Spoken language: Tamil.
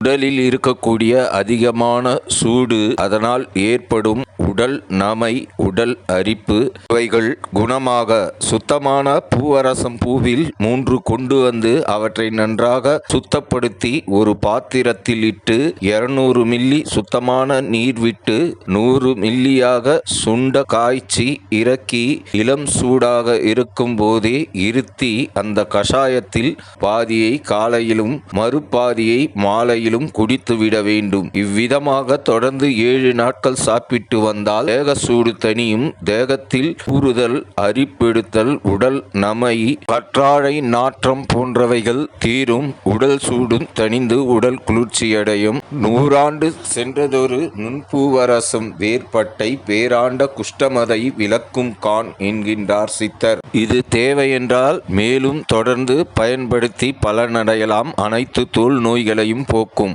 உடலில் இருக்கக்கூடிய அதிகமான சூடு அதனால் ஏற்படும் உடல் நமை உடல் அரிப்பு இவைகள் குணமாக சுத்தமான பூவரசம் பூவில் மூன்று கொண்டு வந்து அவற்றை நன்றாக சுத்தப்படுத்தி ஒரு பாத்திரத்தில் இட்டு இருநூறு மில்லி சுத்தமான நீர் விட்டு நூறு மில்லியாக சுண்ட காய்ச்சி இறக்கி இளம் சூடாக இருக்கும் போதே இருத்தி அந்த கஷாயத்தில் பாதியை காலையிலும் மறுபாதியை மாலையிலும் குடித்துவிட வேண்டும். இவ்விதமாக தொடர்ந்து ஏழு நாட்கள் சாப்பிட்டு வந்தால் தேகசூடு தனியும் தேகத்தில் கூறுதல் அரிப்பெடுத்தல் உடல் நமை கற்றாழை நாற்றம் போன்றவைகள் தீரும் உடல் சூடும் தணிந்து உடல் குளிர்ச்சியடையும். நூறாண்டு சென்றதொரு நுண்பூவரசம் வேர்பட்டை பேராண்ட குஷ்டமதை விளக்கும் கான் என்கின்றார் சித்தர். இது தேவையென்றால் மேலும் தொடர்ந்து பயன்படுத்தி பலனடையலாம். அனைத்து தோல் நோய்களையும் போக்கும்.